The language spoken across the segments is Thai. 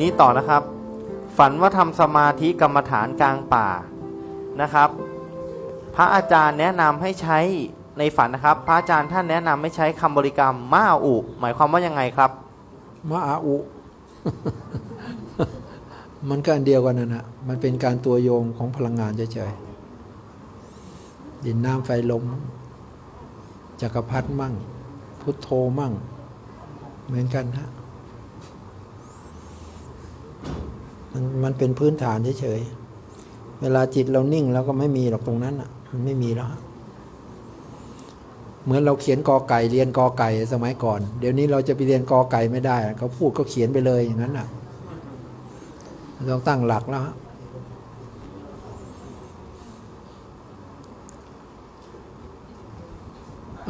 นี้ต่อนะครับ ฝันว่าทำสมาธิกรรมฐานกลางป่านะครับ พระอาจารย์แนะนำให้ใช้ในฝันนะครับ พระอาจารย์ท่านแนะนำให้ใช้คำบริกรรมมาอุ หมายความว่ายังไงครับมะอาอุ มันก็อันเดียวกันนะนะมันเป็นการตัวโยงของพลังงานเฉยๆดินน้ำไฟลมจักรพรรดิมั่ง พุทโธมั่ง เหมือนกันฮะ มันมันเป็นพื้นฐานเฉยๆ เวลาจิตเรานิ่งแล้วก็ไม่มีหรอกตรงนั้นอะ มันไม่มีแล้วเหมือนเราเขียนกอไก่เรียนกอไก่สมัยก่อน เดี๋ยวนี้เราจะไปเรียนกอไก่ไม่ได้เขาพูดก็เขียนไปเลยอย่างนั้นอะเราต้องตั้งหลักแล้ว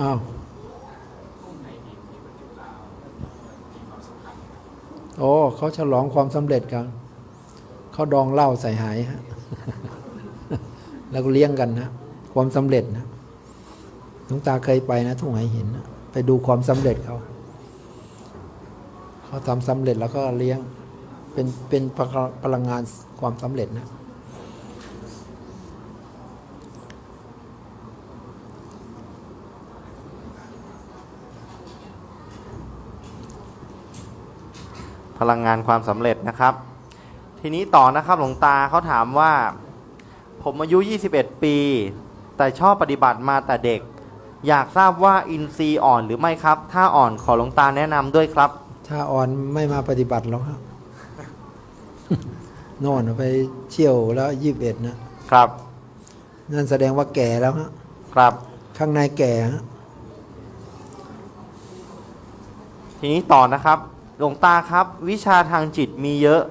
อ้าวโอ้เขาฉลองความสำเร็จกัน เขาดองเหล้าใส่หายฮะแล้วก็เลี้ยงกันนะความสำเร็จนะหลวงตาเคยไปนะทุ่งไหหินนะไปดูความสำเร็จเขาเขาทำสำเร็จแล้วก็เลี้ยงเป็นเป็นพลังพลังงานความสำเร็จนะพลังงานความสำเร็จนะครับ ทีนี้ต่อนะครับหลวงตาเขาถามว่า ผมอายุ 21 ปี แต่ชอบปฏิบัติมาแต่เด็ก อยากทราบว่าอินทรีย์อ่อนหรือไม่ครับ ถ้าอ่อนขอหลวงตาแนะนำด้วยครับ ถ้าอ่อนไม่มาปฏิบัติหรอกครับ โน่นไปเชี่ยวแล้วยี่บเอ็ดนะครับนั่นแสดงว่าแก่แล้วฮะครับ ข้างในแก่ฮะทีนี้ต่อนะครับ หลวงตาครับ วิชาทางจิตมีเยอะ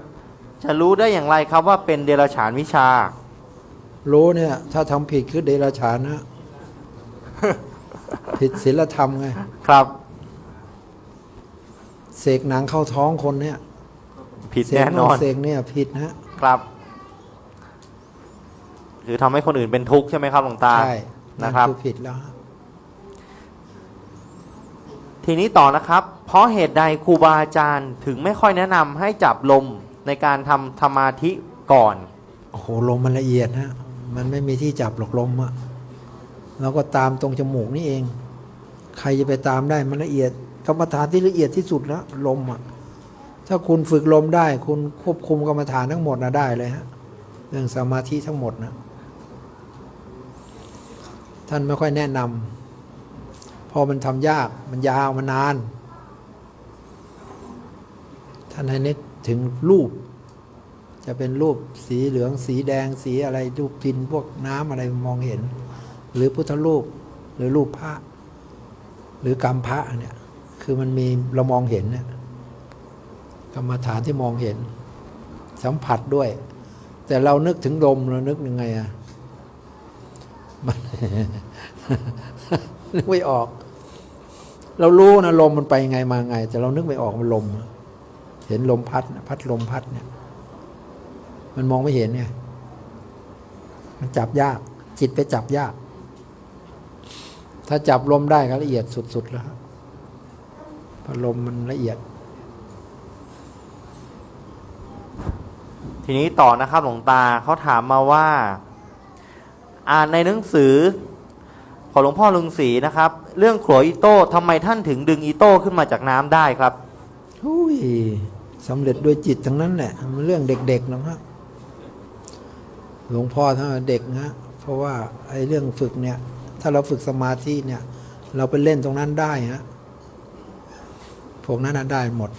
จะรู้ได้อย่างไรครับว่าเป็นเดรัจฉานวิชา รู้เนี่ย ถ้าทำผิดคือเดรัจฉานนะ ผิดศีลธรรมไงครับ เสกหนังเข้าท้องคนเนี่ยผิดเสกแน่นอนเสกเนี่ยผิดนะครับ คือทำให้คนอื่นเป็นทุกข์ใช่ไหมครับหลวงตา ใช่นะครับคือผิดแล้วฮะทีนี้ต่อนะครับ เพราะเหตุใดครูบาอาจารย์ถึงไม่ค่อยแนะนำให้จับลม ในการทำสมาธิก่อนโอ้โหลมมันละเอียดฮะมันไม่มีที่จับหรอกลมอะเราก็ตามตรงจมูกนี่เอง ใครจะไปตามได้มันละเอียดกรรมฐานที่ละเอียดที่สุดแล้วลมอะถ้าคุณฝึกลมได้ คุณควบคุมกรรมฐานทั้งหมดนะได้เลยฮะเรื่องสมาธิทั้งหมดนะท่านไม่ค่อยแนะนำเพอมันทำยากมันยาวมันนาน ท่านให้นึก ถึงรูป จะเป็นรูปสีเหลืองสีแดงสีอะไรรูปพินพวกน้ำอะไรมองเห็น หรือพุทธรูปหรือรูปพระหรือกรรมพระเนี่ยคือมันมีเรามองเห็นเนี่ยกรรมฐานที่มองเห็น สัมผัสด้วย แต่เรานึกถึงลมเรานึกยังไงอะมันนึกไม่ออก เรารู้นะลมมันไปไงมาไง แต่เรานึกไม่ออกมันลม เห็นลมพัดน่ะพัดลมพัดเนี่ย มันมองไม่เห็นไงมันจับยาก จิตไปจับยาก ถ้าจับลมได้ก็ละเอียดสุดๆแล้วครับเพราะลมมันละเอียด ทีนี้ต่อนะครับหลวงตาเขาถามมาว่า อ่านในหนังสือของหลวงพ่อลุงศรีนะครับ เรื่องขลัวอีโต้ทำไมท่านถึงดึงอีโต้ขึ้นมาจากน้ำได้ครับ หุย สำเร็จด้วยจิตทั้งนั้นแหละมันเรื่องเด็กๆนะฮะหลวงพ่อท่านเด็กนะเพราะว่าไอ้เรื่องฝึกเนี่ย ถ้าเราฝึกสมาธิเนี่ย เราไปเล่นตรงนั้นได้ฮะพวกนั้นได้หมด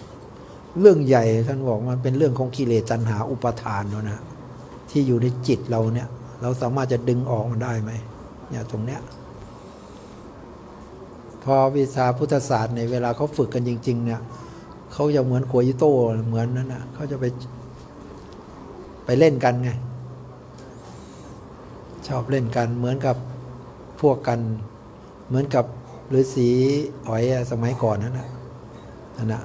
เรื่องใหญ่ท่านบอกมันเป็นเรื่องของกิเลสตัณหาอุปาทานแล้วนะที่อยู่ในจิตเราเนี่ย เราสามารถจะดึงออกมันได้ไหมเนี่ยตรงเนี้ยพอวิชาพุทธศาสตร์ในเวลาเขาฝึกกันจริง ๆ เนี่ย เขาจะเหมือนขวยิโต้เหมือนนั้นนะเขาจะไป ไปเล่นกันไง ชอบเล่นกันเหมือนกับพวกกัน เหมือนกับฤาษีอ๋อยสมัยก่อนนั่นนะนั่นนะ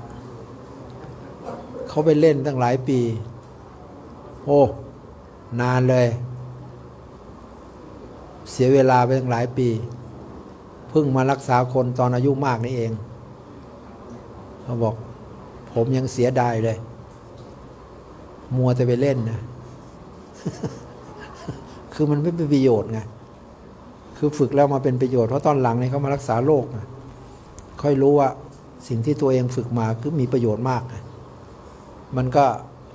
เขาไปเล่นตั้งหลายปี โอ้ นานเลย เสียเวลาไปตั้งหลายปี เพิ่งมารักษาคนตอนอายุมากนี่เอง เขาบอก ผมยังเสียดายเลย มัวแต่ไปเล่นนะ คือมันไม่เป็นประโยชน์ไง คือฝึกแล้วมาเป็นประโยชน์ เพราะตอนหลังเนี่ยเขามารักษาโรคนะค่อยรู้ว่าสิ่งที่ตัวเองฝึกมาคือมีประโยชน์มากนะมันก็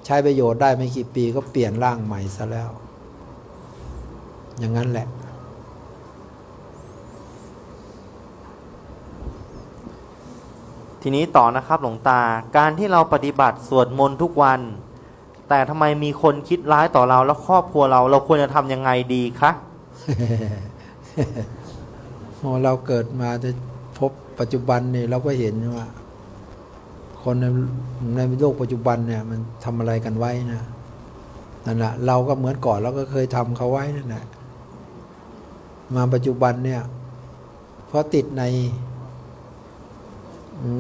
ใช้ประโยชน์ได้ไม่กี่ปีก็เปลี่ยนร่างใหม่ซะแล้ว อย่างนั้นแหละ ทีนี้ต่อนะครับหลวงตาการที่เราปฏิบัติสวดมนต์ทุกวัน แต่ทำไมมีคนคิดร้ายต่อเราและครอบครัวเรา เราควรจะทำยังไงดีคะพอเราเกิดมาจะพบปัจจุบันเนี่ยเราก็เห็นว่า คนในในโลกปัจจุบันเนี่ย มันทำอะไรกันไว้นะนั่นแหละเราก็เหมือนก่อนเราก็เคยทำเขาไว้นั่นแหละมาปัจจุบันเนี่ยเพราะติดใน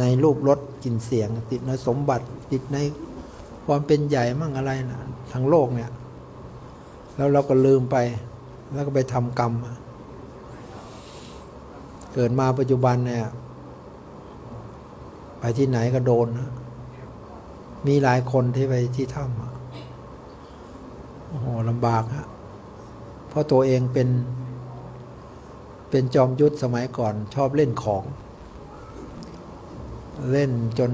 ในรูปรสกลิ่นเสียง ติดในสมบัติ ติดในความเป็นใหญ่มั่งอะไรนะทั้งโลกเนี่ย แล้วเราก็ลืมไป แล้วก็ไปทำกรรม เกิดมาปัจจุบันเนี่ย ไปที่ไหนก็โดนนะมีหลายคนที่ไปที่ถ้ำโอ้โหลำบากฮะเพราะตัวเองเป็น เป็นจอมยุทธสมัยก่อนชอบเล่นของ เล่นจน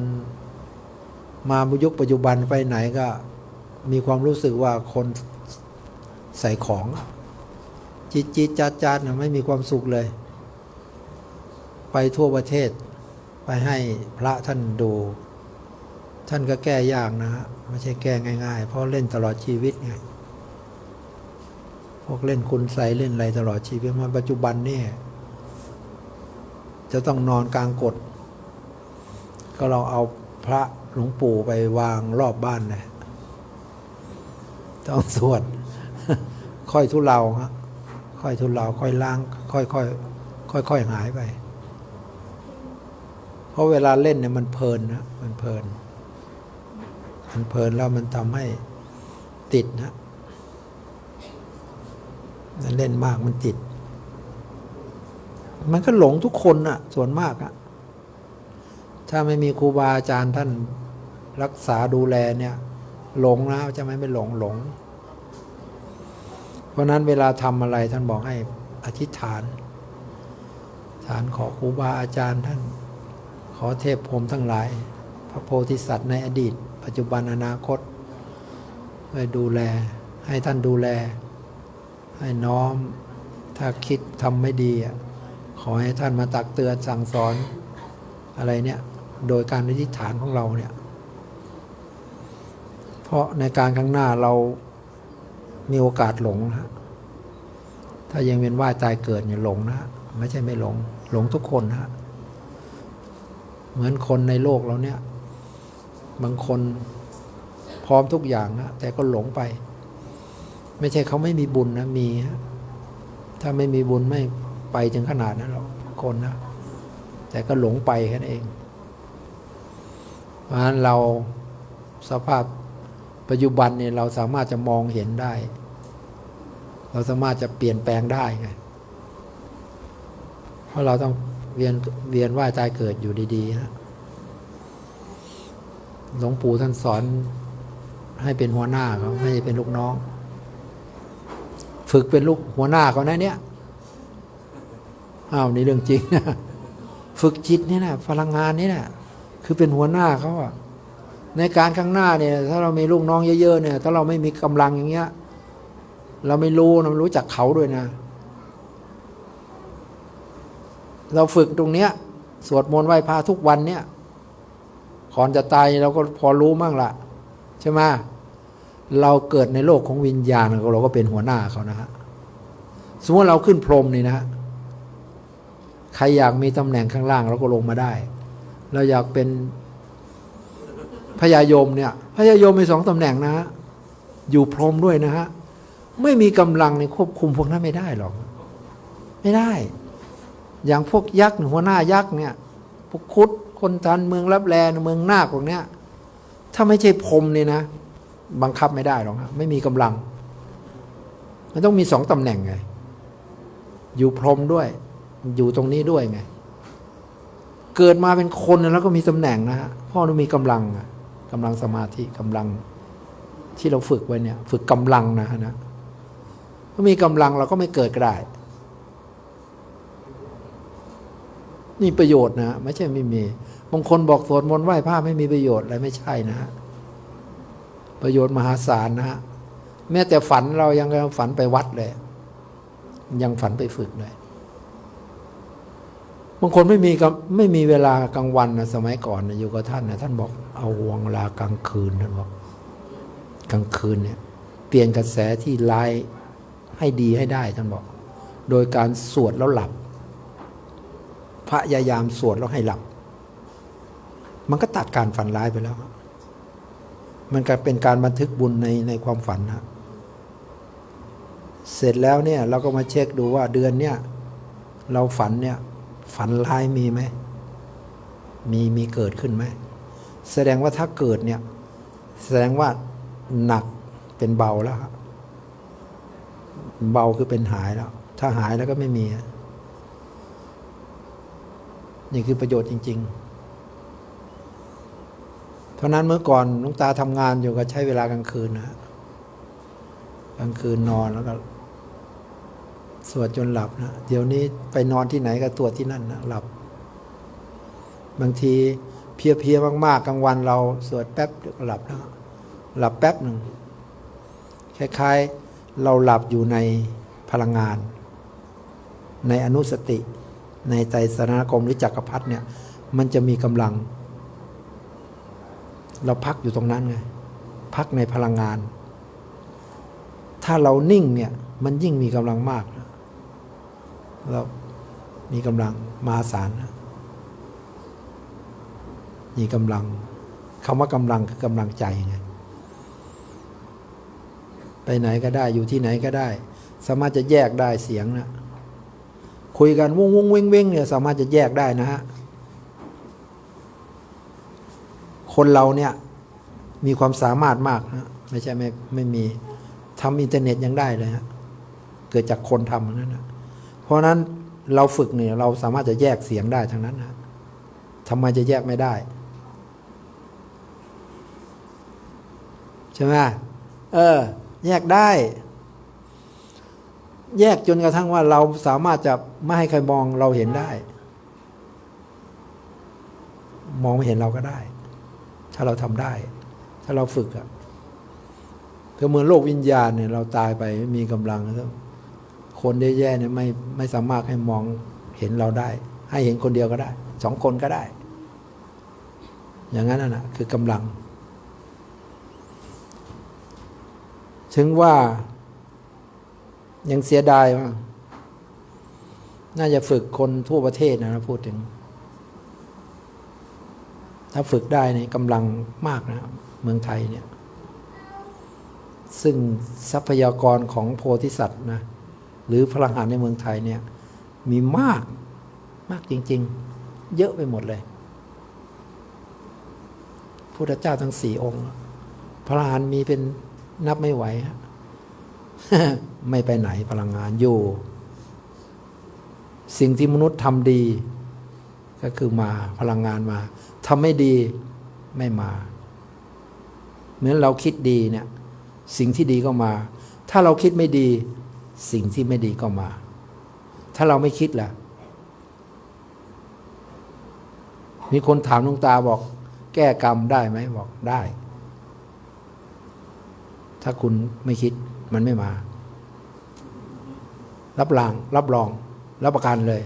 มายุคปัจจุบันไปไหนก็มีความรู้สึกว่าคนใส่ของ จิตจิตจัดจัดนะไม่มีความสุขเลย ไปทั่วประเทศ ไปให้พระท่านดู ท่านก็แก้ยากนะฮะไม่ใช่แก้ง่าย ๆ เพราะเล่นตลอดชีวิตไงพวกเล่นคุณใส่เล่นอะไรตลอดชีวิตมาปัจจุบันนี่จะต้องนอนกลางกฎ ก็เราเอาพระหลวงปู่ไปวางรอบบ้านนะต้องสวด ค่อยทุเลาฮะค่อยทุเลาค่อยล้าง ค่อยค่อยค่อยค่อยหายไป เพราะเวลาเล่นเนี่ยมันเพลินนะมันเพลิน มันเพลินแล้วมันทำให้ติดนะเล่นมากมันติด มันก็หลงทุกคนน่ะส่วนมากอะ ถ้าไม่มีครูบาอาจารย์ท่านรักษาดูแลเนี่ย หลงนะจะไม่ไม่หลงหลง เพราะนั้นเวลาทำอะไรท่านบอกให้อธิษฐาน ฐานขอครูบาอาจารย์ท่าน ขอเทพพรมทั้งหลาย พระโพธิสัตว์ในอดีต ปัจจุบันอนาคตให้ดูแล ให้ท่านดูแล ให้น้อม ถ้าคิดทำไม่ดี ขอให้ท่านมาตักเตือนสั่งสอนอะไรเนี่ย โดยการอธิษฐานของเราเนี่ย เพราะในการข้างหน้าเรามีโอกาสหลงนะถ้ายังเวียนว่ายตายเกิดเนี่ยหลงนะไม่ใช่ไม่หลง หลงทุกคนนะฮะเหมือนคนในโลกเราเนี่ย บางคนพร้อมทุกอย่างนะแต่ก็หลงไป ไม่ใช่เขาไม่มีบุญนะมีฮะถ้าไม่มีบุญไม่ไปถึงขนาดนั้นหรอกคนนะแต่ก็หลงไปแค่นั้นเอง เพราะฉะนั้นเราสภาพปัจจุบันเนี่ยเราสามารถจะมองเห็นได้ เราสามารถจะเปลี่ยนแปลงได้ไง เพราะเราต้องเวียนเวียนว่ายตายเกิดอยู่ดีๆนะหลวงปู่ท่านสอนให้เป็นหัวหน้าเขาไม่ใช่เป็นลูกน้อง ฝึกเป็นลูกหัวหน้าเขานะเนี่ยอ้าวนี่เรื่องจริงนะฝึกจิตนี่นะพลังงานนี่นะ คือเป็นหัวหน้าเขาอะในการข้างหน้าเนี่ย ถ้าเรามีลูกน้องเยอะๆเนี่ย ถ้าเราไม่มีกำลังอย่างเงี้ย เราไม่รู้เรารู้จักเขาด้วยนะ เราฝึกตรงเนี้ย สวดมนต์ไหว้พระทุกวันเนี่ยก่อนจะตายเราก็พอรู้มั่งละใช่ไหมเราเกิดในโลกของวิญญาณเราก็เป็นหัวหน้าเขานะฮะสมมติเราขึ้นพรมนี่นะใครอยากมีตำแหน่งข้างล่างเราก็ลงมาได้ เราอยากเป็นพญายมเนี่ยพญายมมีสองตำแหน่งนะฮะอยู่พรมด้วยนะฮะ ไม่มีกำลังในควบคุมพวกนั้นไม่ได้หรอก ไม่ได้ อย่างพวกยักษ์หัวหน้ายักษ์เนี่ย พวกคุดคนทันเมืองรับแลเมืองนาคพวกเนี้ย ถ้าไม่ใช่พรมเนี่ยนะ บังคับไม่ได้หรอกไม่มีกำลัง มันต้องมีสองตำแหน่งไง อยู่พรมด้วย อยู่ตรงนี้ด้วยไง เกิดมาเป็นคนแล้วก็มีตำแหน่งนะฮะพ่อต้องมีกำลังอะกำลังสมาธิกำลังที่เราฝึกไว้เนี่ย ฝึกกำลังนะนะถ้ามีกำลังเราก็ไม่เกิดก็ได้ นี่ประโยชน์นะ ไม่ใช่ไม่มีบางคนบอกสวดมนต์ไหว้พระไม่มีประโยชน์อะไรไม่ใช่นะฮะประโยชน์มหาศาลนะฮะแม้แต่ฝันเรายังฝันไปวัดเลย ยังฝันไปฝึกเลย บางคนไม่มีกับไม่มีเวลากลางวันนะสมัยก่อนนะอยู่กับท่านนะท่านบอกเอาวงเวลากลางคืนท่านบอกกลางคืนเนี่ยเปลี่ยนกระแสที่ร้ายให้ดีให้ได้ท่านบอก โดยการสวดแล้วหลับ พระยายามสวดแล้วให้หลับ มันก็ตัดการฝันร้ายไปแล้ว มันก็เป็นการบันทึกบุญในในความฝันนะเสร็จแล้วเนี่ยเราก็มาเช็คดูว่าเดือนเนี่ยเราฝันเนี่ย ฝันร้ายมีไหม มีมีเกิดขึ้นไหม แสดงว่าถ้าเกิดเนี่ย แสดงว่าหนักเป็นเบาแล้วครับเบาคือเป็นหายแล้ว ถ้าหายแล้วก็ไม่มี นี่คือประโยชน์จริง ๆเพราะนั้นเมื่อก่อนลุงตาทำงานอยู่ก็ใช้เวลากลางคืนนะกลางคืนนอนแล้วก็ สวดจนหลับนะเดี๋ยวนี้ไปนอนที่ไหนก็ตรวจที่นั่นนะหลับ บางทีเพลียมากๆกลางวันเราสวดแป๊บเดียวก็หลับแล้วหลับแป๊บหนึ่งคล้ายๆเราหลับอยู่ในพลังงาน ในอนุสติ ในใจสนากรมหรือจักรพรรดิเนี่ย มันจะมีกำลัง เราพักอยู่ตรงนั้นไงพักในพลังงาน ถ้าเรานิ่งเนี่ย มันยิ่งมีกำลังมาก เรามีกำลังมาศาลนะมีกำลังคำว่ากำลังคือกำลังใจไงไปไหนก็ได้อยู่ที่ไหนก็ได้ สามารถจะแยกได้เสียงนะคุยกันวุ้งวุ้งเว้งเว้งเนี่ยสามารถจะแยกได้นะฮะคนเราเนี่ยมีความสามารถมากนะไม่ใช่ไม่ไม่มีทำอินเทอร์เน็ตยังได้เลยฮะเกิดจากคนทำนั่นนะ เพราะนั้นเราฝึกเนี่ยเราสามารถจะแยกเสียงได้ทั้งนั้นนะทำไมจะแยกไม่ได้ ใช่ไหมเออ แยกได้ แยกจนกระทั่งว่าเราสามารถจะไม่ให้ใครมองเราเห็นได้ มองไม่เห็นเราก็ได้ ถ้าเราทำได้ ถ้าเราฝึกอะก็เหมือนโลกวิญญาณเนี่ยเราตายไปไม่มีกำลังแล้ว คนแย่ๆเนี่ยไม่ไม่สามารถให้มองเห็นเราได้ ให้เห็นคนเดียวก็ได้สองคนก็ได้ อย่างนั้นน่ะคือกำลัง ถึงว่ายังเสียดายว่าน่าจะฝึกคนทั่วประเทศนะพูดถึง ถ้าฝึกได้เนี่ยกำลังมากนะเมืองไทยเนี่ย ซึ่งทรัพยากรของโพธิสัตว์นะ หรือพลังงานในเมืองไทยเนี่ยมีมากมากจริง ๆ เยอะไปหมดเลยพุทธเจ้าทั้งสี่องค์ พลังงานมีเป็นนับไม่ไหวฮะไม่ไปไหนพลังงานอยู่ สิ่งที่มนุษย์ทำดี ก็คือมาพลังงานมาทำไม่ดีไม่มา เหมือนเราคิดดีเนี่ย สิ่งที่ดีก็มา ถ้าเราคิดไม่ดี สิ่งที่ไม่ดีก็มา ถ้าเราไม่คิดล่ะ มีคนถามหลุงตาบอก แก้กรรมได้ไหมบอกได้ ถ้าคุณไม่คิดมันไม่มา รับราง รับรอง รับประกันเลย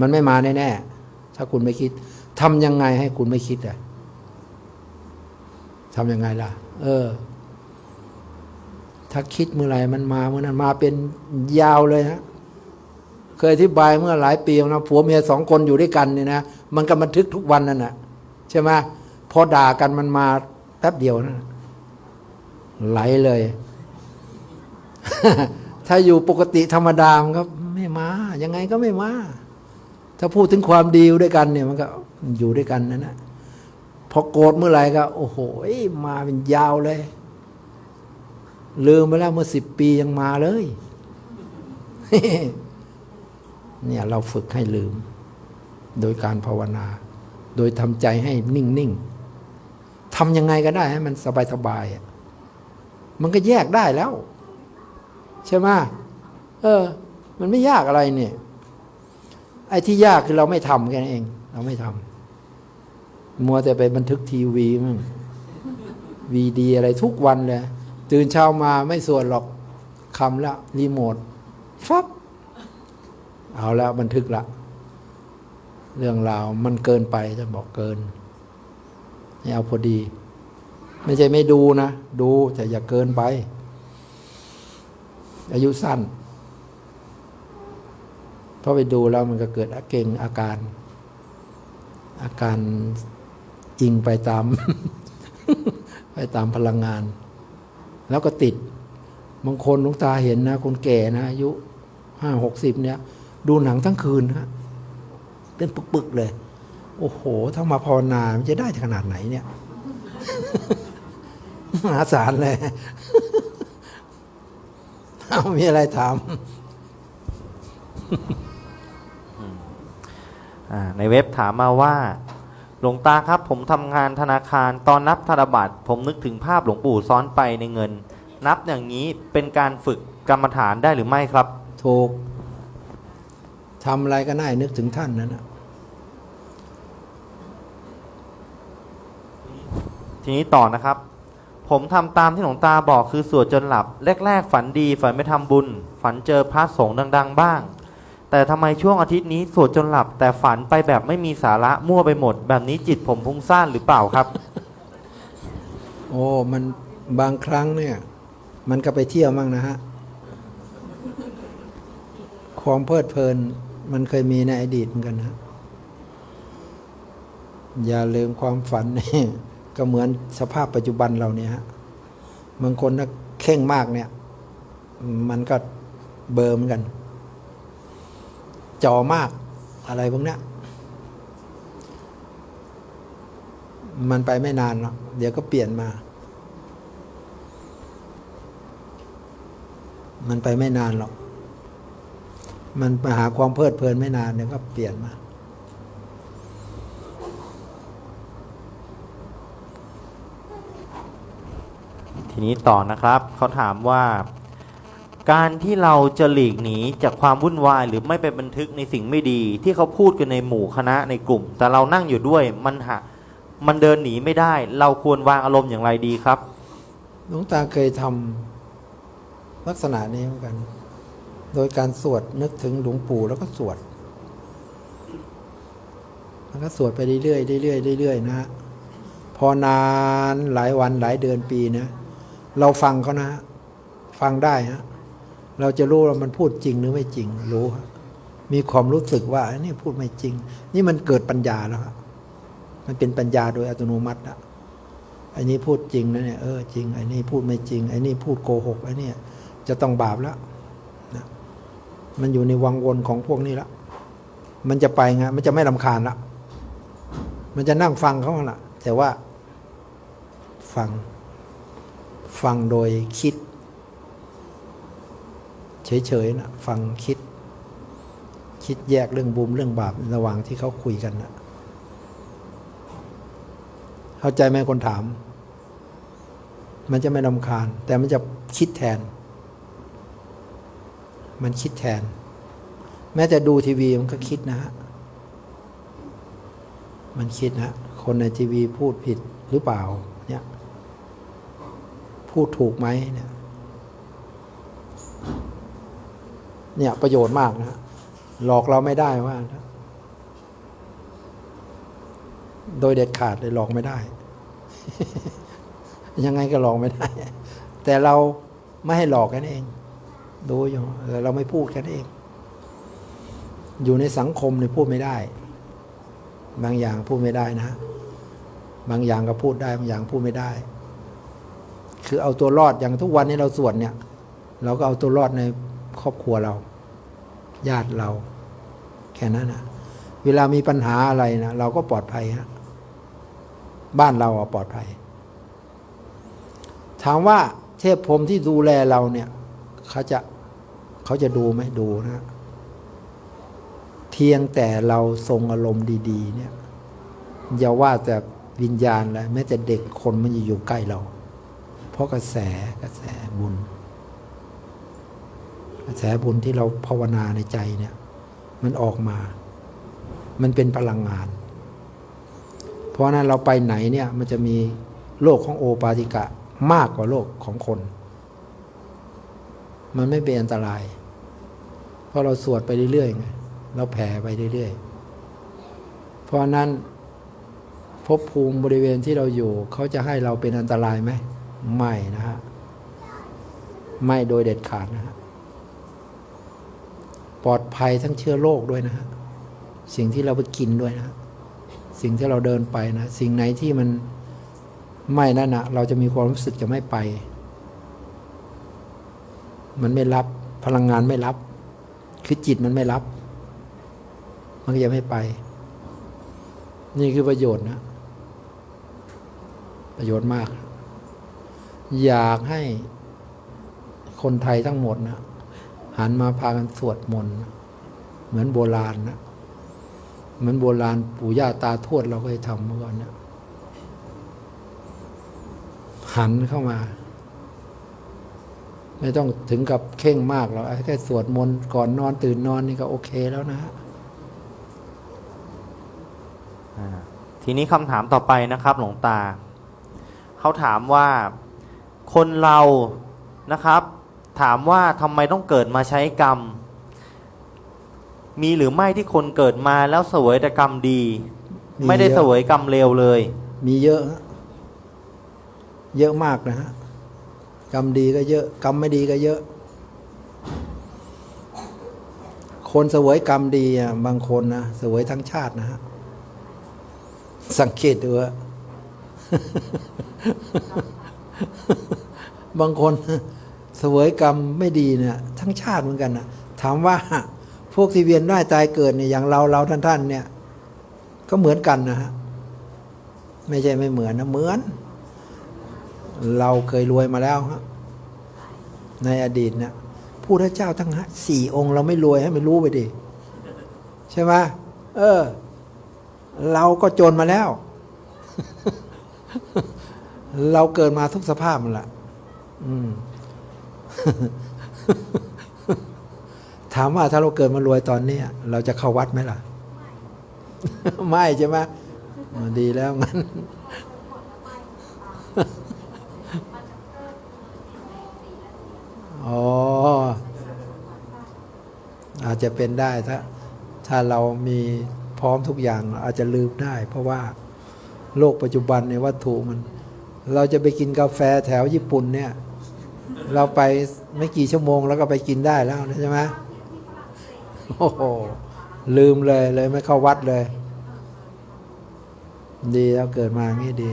มันไม่มาแน่ๆถ้าคุณไม่คิดทำยังไงให้คุณไม่คิดอะทำยังไงล่ะ เออ ถ้าคิดเมื่อไหร่มันมาเมื่อนั้นมาเป็นยาวเลยฮะเคยอธิบายเมื่อหลายปีแล้วนะผัวเมียสองคนอยู่ด้วยกันเนี่ยนะมันก็บันทึกทุกวันนั่นนะใช่ไหมพอด่ากันมันมาแป๊บเดียวนะไหลเลย ถ้าอยู่ปกติธรรมดามันก็ไม่มา ยังไงก็ไม่มา ถ้าพูดถึงความดีด้วยกันเนี่ย มันก็อยู่ด้วยกันนั่นนะพอโกรธเมื่อไหร่ก็ โอ้โหมาเป็นยาวเลย ลืมไปแล้วเมื่อสิบปียังมาเลย เนี่ยเราฝึกให้ลืม โดยการภาวนา โดยทำใจให้นิ่ง ๆทำยังไงก็ได้ให้มันสบายๆมันก็แยกได้แล้ว ใช่ไหมเออ มันไม่ยากอะไรเนี่ย ไอ้ที่ยากคือเราไม่ทำแค่นั้นเอง เราไม่ทำมัวแต่ไปบันทึกทีวีมั่งวีดีอะไรทุกวันเลย ตื่นเช้ามาไม่สวดหรอกคำละรีโมทฟับเอาแล้วบันทึกละ เรื่องราวมันเกินไปจะบอกเกินให้เอาพอดี ไม่ใช่ไม่ดูนะ ดูแต่อย่าเกินไป อายุสั้นเพราะไปดูแล้วมันก็เกิดอาเก่งอาการ อาการอิงไปตาม ไปตามพลังงาน แล้วก็ติด บางคนลุงตาเห็นนะ คนแก่นะอายุห้าหกสิบเนี่ย ดูหนังทั้งคืนฮะเป็นปึกๆเลย โอ้โห ถ้ามาภาวนามันจะได้ขนาดไหนเนี่ยมหาศาลเลยเอามีอะไรถามในเว็บถามมาว่า หลวงตาครับผมทำงานธนาคารตอนนับธนบัตรผมนึกถึงภาพหลวงปู่ซ้อนไปในเงิน นับอย่างนี้เป็นการฝึกกรรมฐานได้หรือไม่ครับ ถูกทำอะไรก็น่านึกถึงท่านนั่นนะทีนี้ต่อนะครับ ผมทำตามที่หลวงตาบอกคือสวดจนหลับ แรก ๆ ฝันดีฝันไม่ทำบุญ ฝันเจอพระสงฆ์ดัง ๆ บ้าง แต่ทำไมช่วงอาทิตย์นี้สวดจนหลับ แต่ฝันไปแบบไม่มีสาระมั่วไปหมด แบบนี้จิตผมพุ่งซ่านหรือเปล่าครับ โอ้มันบางครั้งเนี่ย มันก็ไปเที่ยวมั่งนะฮะความเพลิดเพลิน มันเคยมีในอดีตเหมือนกันนะอย่าลืมความฝันนี่ก็เหมือนสภาพปัจจุบันเราเนี่ยฮะบางคนถ้าเข่งมากเนี่ย มันก็เบลอร์เหมือนกัน จอมากอะไรพวกเนี้ยมันไปไม่นานหรอกเดี๋ยวก็เปลี่ยนมา มันไปไม่นานหรอก มันมาหาความเพลิดเพลินไม่นานเดี๋ยวก็เปลี่ยนมา ทีนี้ต่อนะครับ เขาถามว่า การที่เราจะหลีกหนีจากความวุ่นวายหรือไม่ไปบันทึกในสิ่งไม่ดี ที่เขาพูดกันในหมู่คณะในกลุ่ม แต่เรานั่งอยู่ด้วยมันหะมันเดินหนีไม่ได้ เราควรวางอารมณ์อย่างไรดีครับหลวงตาเคยทำลักษณะนี้เหมือนกัน โดยการสวดนึกถึงหลวงปู่แล้วก็สวดแล้วก็สวดไปเรื่อยๆเรื่อยๆเรื่อยๆนะฮะพอนานหลายวันหลายเดือนปีนะ เราฟังเขานะฮะฟังได้ฮะ เราจะรู้ว่ามันพูดจริงหรือไม่จริง รู้ มีความรู้สึกว่าอันนี้พูดไม่จริง นี่มันเกิดปัญญาแล้วมันเป็นปัญญาโดยอัตโนมัติอะไอ้นี้พูดจริงนะเนี่ยเออจริงไอ้นี่พูดไม่จริงไอ้นี่พูดโกหกไอ้นี่จะต้องบาปแล้วนะมันอยู่ในวังวนของพวกนี้ละมันจะไปไงมันจะไม่ลำคาญละมันจะนั่งฟังเขาละแต่ว่าฟังฟังโดยคิด เฉยๆนะฟังคิด คิดแยกเรื่องบุญเรื่องบาประหว่างที่เขาคุยกันนะเข้าใจไหมคนถาม มันจะไม่ลำคาญ แต่มันจะคิดแทน มันคิดแทน แม้แต่ดูทีวีมันก็คิดนะฮะมันคิดนะคนในทีวีพูดผิดหรือเปล่าเนี่ยพูดถูกไหมเนี่ย เนี่ยประโยชน์มากนะฮะหลอกเราไม่ได้ว่าโดยเด็ดขาดเลยหลอกไม่ได้ ยังไงก็หลอกไม่ได้ แต่เราไม่ให้หลอกกันเอง ดูอยู่เราไม่พูดกันเอง อยู่ในสังคมเนี่ยพูดไม่ได้ บางอย่างพูดไม่ได้นะ บางอย่างก็พูดได้ บางอย่างพูดไม่ได้ คือเอาตัวรอดอย่างทุกวันนี้เราสวดเนี่ย เราก็เอาตัวรอดใน รอบครัวเรา ญาติเรา แค่นั้นนะเวลามีปัญหาอะไรนะเราก็ปลอดภัยฮะบ้านเราปลอดภัย ถามว่าเทพพรมที่ดูแลเราเนี่ยเขาจะเขาจะดูไหมดูนะเพียงแต่เราทรงอารมณ์ดี ๆ เนี่ยอย่าว่าแต่วิญญาณเลยแม้แต่เด็กคนมันจะอยู่ใกล้เรา เพราะกระแสกระแสบุญ กระแสบุญที่เราภาวนาในใจเนี่ย มันออกมา มันเป็นพลังงาน เพราะนั้นเราไปไหนเนี่ยมันจะมีโลกของโอปาติกะมากกว่าโลกของคน มันไม่เป็นอันตราย เพราะเราสวดไปเรื่อยๆไงเราแผ่ไปเรื่อยๆ เพราะนั้นภพภูมิบริเวณที่เราอยู่ เขาจะให้เราเป็นอันตรายไหม ไม่นะฮะ ไม่โดยเด็ดขาดนะฮะ ปลอดภัยทั้งเชื้อโรคด้วยนะฮะสิ่งที่เราไปกินด้วยนะ สิ่งที่เราเดินไปนะ สิ่งไหนที่มันไม่นั่นนะเราจะมีความรู้สึกจะไม่ไป มันไม่รับพลังงานไม่รับ คือจิตมันไม่รับ มันก็จะไม่ไป นี่คือประโยชน์นะ ประโยชน์มาก อยากให้คนไทยทั้งหมดนะ หันมาพากันสวดมนต์เหมือนโบราณนะเหมือนโบราณปู่ย่าตาทวดเราเคยทำเมื่อก่อนเนะหันเข้ามา ไม่ต้องถึงกับเข่งมากหรอกแค่สวดมนต์ก่อนนอนตื่นนอนนี่ก็โอเคแล้วนะฮะทีนี้คำถามต่อไปนะครับ หลวงตา เขาถามว่าคนเรานะครับ ถามว่าทำไมต้องเกิดมาใช้กรรม มีหรือไม่ที่คนเกิดมาแล้วเสวยแต่กรรมดีมีไม่ได้เยอะเสวยกรรมเลวเลย มีเยอะฮะเยอะมากนะฮะกรรมดีก็เยอะ กรรมไม่ดีก็เยอะ คนเสวยกรรมดีอะบางคนนะเสวยทั้งชาตินะฮะสังเกตดูว่าบางคน เสวยกรรมไม่ดีเนี่ยทั้งชาติเหมือนกันนะถามว่าพวกที่เวียนว่ายตายเกิดเนี่ยอย่างเราเราท่านท่านๆเนี่ย ก็เหมือนกันนะฮะไม่ใช่ไม่เหมือนนะเหมือน เราเคยรวยมาแล้วฮะในอดีตเนี่ยผู้พระเจ้าทั้งสี่องค์ เราไม่รวยให้มันรู้ไปดิใช่ไหมเออ เราก็จนมาแล้ว เราเกิดมาทุกสภาพมันละอืม ถามว่าถ้าเราเกิดมารวยตอนเนี้ยเราจะเข้าวัดไหมล่ะ ไม่ใช่ไหมอ่าดีแล้วงั้นอ๋ออาจจะเป็นได้ถ้าถ้าเรามีพร้อมทุกอย่างอาจจะลืมได้ เพราะว่าโลกปัจจุบันในยวัตถุมัน เราจะไปกินกาแฟแถวญี่ปุ่นเนี่ย เราไปไม่กี่ชั่วโมงแล้วก็ไปกินได้แล้วนะใช่ไหมโอ้โหลืมเลยเลยไม่เข้าวัดเลย ดีแล้วเกิดมางี้ดี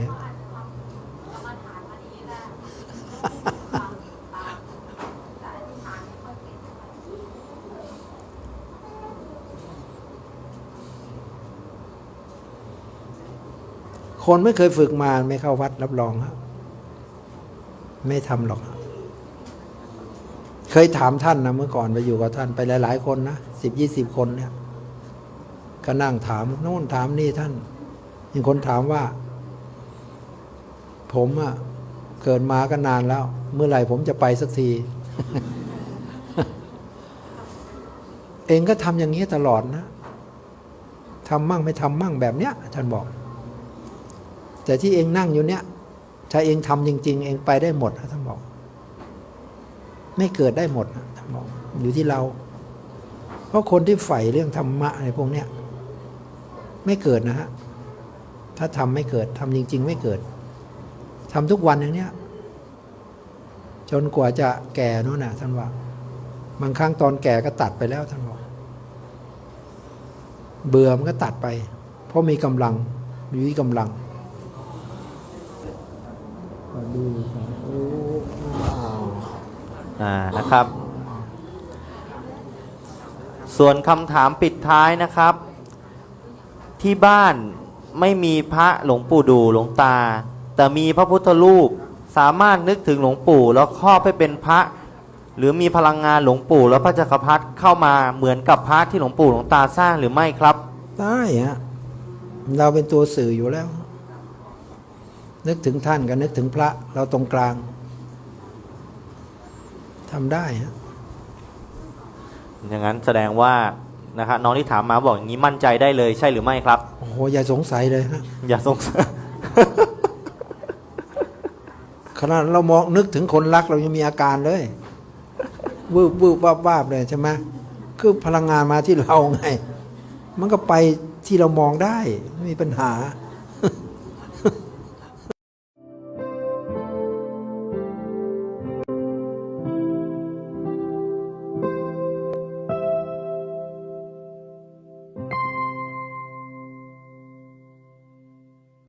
คนไม่เคยฝึกมาไม่เข้าวัดรับรองครับไม่ทำหรอก เคยถามท่านนะเมื่อก่อนไปอยู่กับท่านไปหลาย ๆ คนนะสิบยี่สิบคนเนี่ยก็นั่งถามโน่นถามนี่ท่านมีคนถามว่า ผมอะเกิดมาก็นานแล้ว เมื่อไหร่ผมจะไปสักที เองก็ทำอย่างนี้ตลอดนะทำมั่งไม่ทำมั่งแบบเนี้ยท่านบอก แต่ที่เองนั่งอยู่เนี้ยถ้าเองทำจริง ๆ เองไปได้หมดนะท่านบอก ไม่เกิดได้หมดท่านบอกอยู่ที่เรา เพราะคนที่ใฝ่เรื่องธรรมะในพวกเนี้ยไม่เกิดนะฮะถ้าทำไม่เกิดทำจริง ๆ ไม่เกิดทำทุกวันอย่างเนี้ยจนกว่าจะแก่นู่นน่ะท่านว่าบางครั้งตอนแก่ก็ตัดไปแล้วท่านบอกเบื่อมันก็ตัดไป เพราะมีกำลังมีวิกำลังดูสาธุอ่า นะครับ ส่วนคำถามปิดท้ายนะครับ ที่บ้านไม่มีพระหลวงปู่ดูหลวงตา แต่มีพระพุทธรูปสามารถนึกถึงหลวงปู่แล้วครอบให้เป็นพระ หรือมีพลังงานหลวงปู่แล้วพระจักรพรรดิเข้ามาเหมือนกับพระที่หลวงปู่หลวงตาสร้างหรือไม่ครับ ได้ฮะเราเป็นตัวสื่ออยู่แล้ว นึกถึงท่านกับนึกถึงพระเราตรงกลาง ทำได้ฮะอย่างนั้นแสดงว่านะครับน้องที่ถามมาบอกอย่างนี้มั่นใจได้เลยใช่หรือไม่ครับ โอ้โหอย่าสงสัยเลยฮะอย่าสงสัยขนาดเรามองนึกถึงคนรักเรายังมีอาการเลยวืบวืบวาบวาบเลยใช่ไหมคือพลังงานมาที่เราไง มันก็ไปที่เรามองได้ไม่มีปัญหา